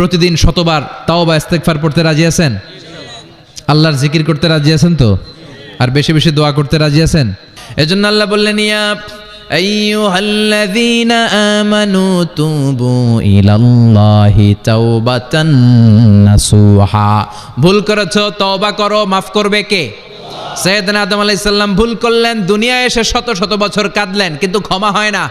প্রতিদিন শতবার তাও বা ইস্তেকফার পড়তে রাজি আছেন? আল্লাহর জিকির করতে রাজি আছেন তো? আর বেশি বেশি দোয়া করতে রাজি আছেন? এজন্য আল্লাহ বললেন, ইয়া আইয়ুহাল্লাযীনা আমানু তুবু ইলাল্লাহি তাওবাতান নাসুহা। ভুল করেছ, তওবা করো, মাফ করবে কে? সৈয়দনা আদম আলাইহিস সালাম ভুল করলেন, দুনিয়ায় এসে শত শত বছর কাঁদলেন, কিন্তু ক্ষমা হয় না।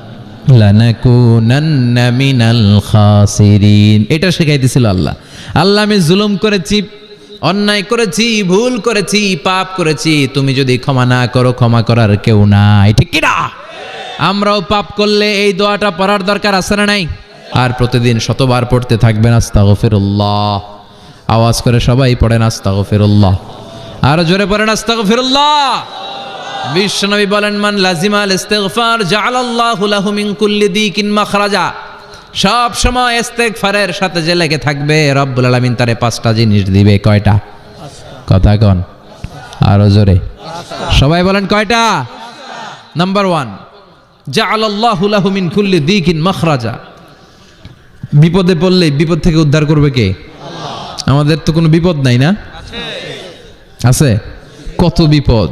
এটা শেখাই দিছিল আল্লাহ। আল্লাহ আমি জুলুম করেছি, অন্যায় করেছি, ভুল করেছি, পাপ করেছি, তুমি যদি ক্ষমা না করো, ক্ষমা করার কেউ নাই। ঠিক কিনা আমরাও পাপ করলে এই দোয়াটা পড়ার দরকার আছে না নাই? আর প্রতিদিন শতবার পড়তে থাকবেন, আস্তাগফিরুল্লাহ। আওয়াজ করে সবাই পড়েন, আস্তাগফিরুল্লাহ। আর জোরে পড়েন, আস্তাগফিরুল্লাহ। বিশ্বনবী বলেন, মান লাজিমাল ইস্তেগফার জাআলাল্লাহু লাহু মিন কুল্লি দিকিন মাখরাজা। সব সময় ইস্তেগফারের সাথে যে লেগে থাকবে, রব্বুল আলামিন তারে পাঁচটা জিনিস দিবে, কয়টা? কথা কন, আরও জোরে। সবাই বলেন, কয়টা? নাম্বার ওয়ান জাআলাল্লাহু লাহু মিন কুল্লি দিকিন মাখরাজা। বিপদে পড়লে বিপদ থেকে উদ্ধার করবে কে? আমাদের তো কোনো বিপদ নাই না? আছে? কত বিপদ?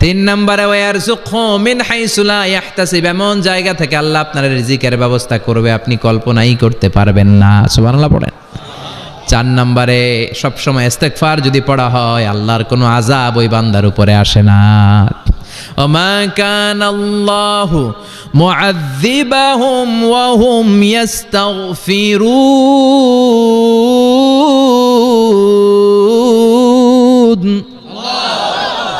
তিন নম্বরে ওয়ার মিন হাইসুলা ইয়াহতাসিব। এমন জায়গা থেকে আল্লাহ আপনার রিজিকের ব্যবস্থা করবে, আপনি কল্পনাই করতে পারবেন না। সুবহানাল্লাহ পড়েন। চার নম্বরে, সবসময় ইস্তেগফার যদি পড়া হয়, আল্লাহর কোনো আজাব ওই বান্দার উপরে আসে না। ওয়া হুম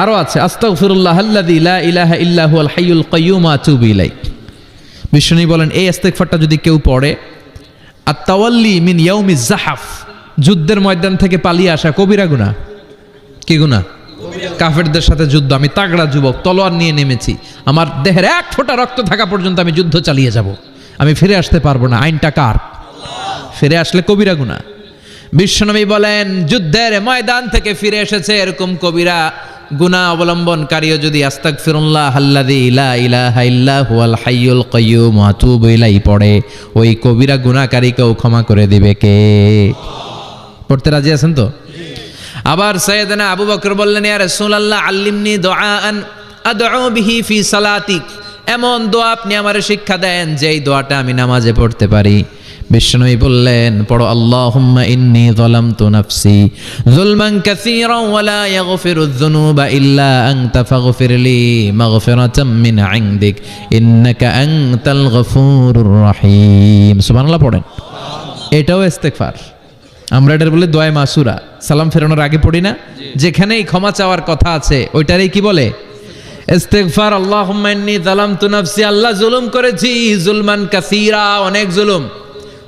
আরও আছে, আস্তাগফিরুল্লাহ বিষ্ণু বলেন, এই ইস্তেগফারটা যদি কেউ পড়ে আর তাওয়াল্লি মিন ইয়াউমি জাহাফ যুদ্ধের ময়দান থেকে পালিয়ে আসা কবিরা গুনাহ। কি গুনাহ? কাফেরদের সাথে যুদ্ধ, আমি তাগড়া যুবক, তলোয়ার নিয়ে নেমেছি, আমার দেহের এক ফোঁটা রক্ত থাকা পর্যন্ত আমি যুদ্ধ চালিয়ে যাব, আমি ফিরে আসতে পারব না, আইনটা কার? ফিরে আসলে কবিরা গুনাহ। বিশ্বনবী বলেন, যুদ্ধের ময়দান থেকে ফিরে এসেছে এরকম কবিরা গুনাহ অবলম্বনকারীও যদি আস্তাক ফিরুল্লাহ আল্লাদি ইলা ইলাহা ইল্লা হুয়াল হাইয়ুল কাইয়্যুম ওয়া আতুবু ইলাই পড়ে, ওই কবিরা গুনাহকারীকেও ক্ষমা করে দিবে কে? পড়তে রাজি আছেন তো? আবার সৈয়দনা আবু বকর বললেন, ইয়া রাসূলুল্লাহ, আল্লিমনি দুআআন আদউ বিহি ফি সালাতিক। এমন দোয়া আপনি আমার শিক্ষা দেন, যেই দোয়াটা আমি নামাজে পড়তে পারি। বিষ্ণুই বললেন, পড়ো, আল্লাহুম্মা ইন্নি যালামতু নাফসি যুলমান কাসীরান ওয়া লা ইয়াগফিরু যুনুবা ইল্লা আনতা ফাগফিরলি মাগফিরাতাম মিন ইনদিক, ইন্নাকা আনতাল গফুরুর রহিম। সুবহানাল্লাহ পড়েন। এটাও ইস্তেগফার। আমরা এটার বলে দোয়া মাসুরা। সালাম ফেরানোর আগে পড়ি না? যেখানেই ক্ষমা চাওয়ার কথা আছে, ওইটারই কি বলে? ইস্তেগফার, আল্লাহুম্মা ইন্নী যালামতু নাফসি। আল্লাহ জুলুম করেছি, জুলমান কাসীরা, অনেক জুলুম।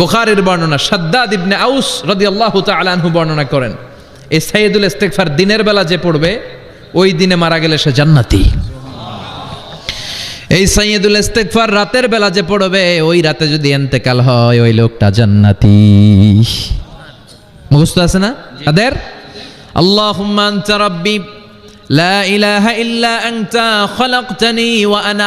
বুখারীর বর্ণনা, সাদ্দাদ ইবনে আউস রাদিয়াল্লাহু তাআলা আনহু বর্ণনা করেন এই সাইয়্যিদুল ইস্তেগফার দিনের বেলা যে পড়বে, ওই দিনে মারা গেলে সে জান্নাতি। এই সাইয়্যিদুল ইস্তেগফার রাতের বেলা যে পড়বে, ওই রাতে যদি ইন্তেকাল হয়, ওই লোকটা জান্নাতি। মুখস্থ আছে না? তাদের? রাব্বি, লা ইলাহা ইল্লা আনতা, খলাকতানি ওয়া আনা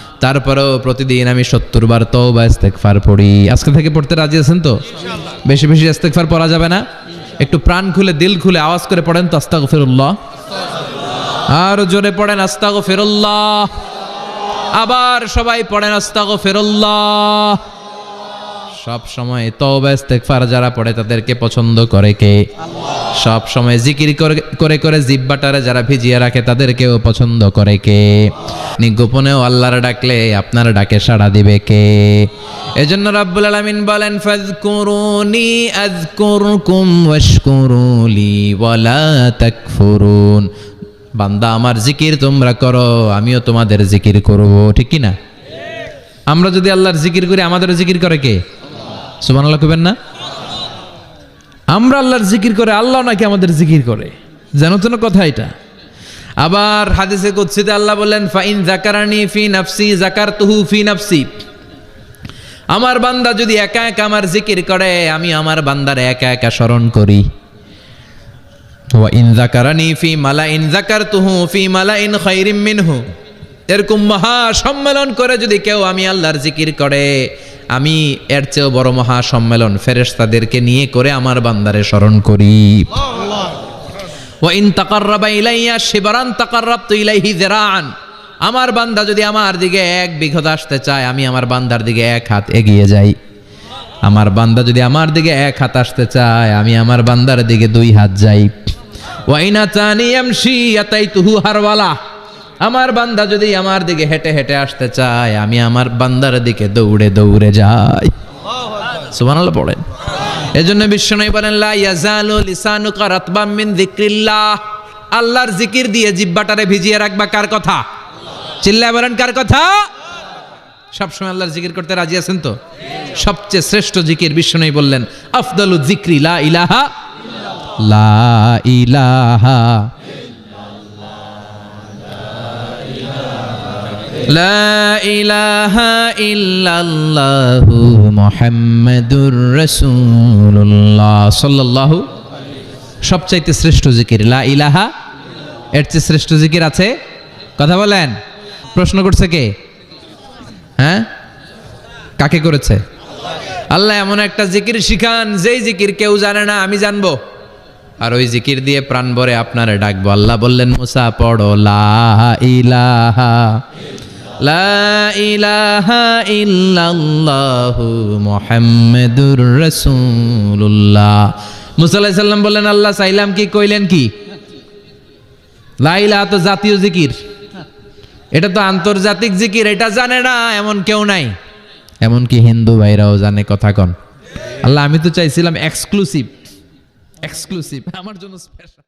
তারপরেও প্রতিদিন আমি সত্তর বার তো বা ইস্তেগফার পড়ি। আজকে থেকে পড়তে রাজি আছেন তো? বেশি বেশি ইস্তেগফার পড়া যাবে না? একটু প্রাণ খুলে দিল খুলে আওয়াজ করে পড়েন তো আস্তাগফিরুল্লাহ। আর জোরে পড়েন আস্তাগফিরুল্লাহ। আবার সবাই পড়েন আস্তাগফিরুল্লাহ। সব সময় তওবা, ইস্তেগফার যারা পড়ে তাদেরকে পছন্দ করে কে? সব সময় জিকির করে করে জিব্বাটারে যারা ভিজিয়ে রাখে তাদেরকেও পছন্দ করে কে? নি গোপনেও আল্লাহর ডাকলে আপনার ডাকে সাড়া দিবে কে? এজন্য রাব্বুল আলামিন বলেন ফাজকুরুনি আযকুরকুম ওয়াশকুরুলি ওয়ালা তাকফুরুন। বান্দা, আমার জিকির তোমরা করো, আমিও তোমাদের জিকির করব, ঠিক কি না আমরা যদি আল্লাহর জিকির করি, আমাদের জিকির করে কে? সুবহানাল্লাহ কইবেন না? আমরা আল্লাহর জিকির করে, আল্লাহ নাকি আমাদের জিকির করে। জানো তো না কথা এটা? আবার হাদিসে কুদসিতে আল্লাহ বললেন, ফাইন জাকারানি ফি নাফসি জাকারতুহু ফি নাফসি। আমার বান্দা যদি একা একা আমার জিকির করে, আমি আমার বান্দার একা একা স্মরণ করি। ওয়া ইন জাকারানি ফি মালাইন জাকারতুহু ফি মালাইন খাইরিম মিনহু। এরকম মহা সম্মেলন করে যদি কেউ আমি আল্লাহর জিকির করে, আমি এর চেয়েও বড় মহা সম্মেলন ফেরেশতাদেরকে নিয়ে করে আমার বান্দারে স্মরণ করি। ওয়া ইন তাকাররাবা ইলাইয়া শিবরান তাকাররাবতু ইলাইহি যিরাআন। আমার বান্দা যদি আমার দিকে এক বিঘত আসতে চায়, আমি আমার বান্দার দিকে এক হাত এগিয়ে যাই। আমার বান্দা যদি আমার দিকে এক হাত আসতে চায়, আমি আমার বান্দার দিকে দুই হাত যাই। ওয়াইনা চানি এমসি তুহু হারওয়ালা। আমার বান্দা যদি আমার দিকে হেঁটে হেঁটে আসতে চায়, আমি আমার বান্দার দিকে দৌড়ে দৌড়ে যাই। সুবহানাল্লাহ পড়েন। এজন্য বিশ্বনবী বলেন, লা ইয়াজালু লিসানুকা রাতবাম মিন যিকরিল্লাহ। আল্লাহর জিকির দিয়ে জিব্বাটারে ভিজিয়ে রাখবা কার কথা? চিল্লায় বলেন, কার কথা? সবসময় আল্লাহর জিকির করতে রাজি আছেন তো? সবচেয়ে শ্রেষ্ঠ জিকির বিশ্বনবী বললেন, আফদালু জিক্রি লা ইলাহা লা ইলাহা লা ইলাহা ইল্লাল্লাহু মুহাম্মাদুর রাসূলুল্লাহ সাল্লাল্লাহু, সবচাইতে শ্রেষ্ঠ জিকির, লা ইলাহা, এর চেয়ে শ্রেষ্ঠ জিকির আছে, কথা বলেন, প্রশ্ন করছে কে? হ্যাঁ? কাকে করেছে? আল্লাহ এমন একটা জিকির শিখান, যেই জিকির কেউ জানে না, আমি জানব। আর ওই জিকির দিয়ে প্রাণ ভরে আপনারে ডাকবো। আল্লাহ বললেন, মুসা, পড়ো, লা ইলাহা লা ইলাহা মুসা বললেন, আল্লাহ চাইলাম কি, কইলেন কি? লা ইলাহা তো জাতীয় জিকির। এটা তো আন্তর্জাতিক জিকির, এটা জানে না, এমন কেউ নাই। এমনকি হিন্দু ভাইরাও জানে কথা কন। আল্লাহ, আমি তো চাইছিলাম এক্সক্লুসিভ এক্সক্লুসিভ আমার জন্য স্পেশাল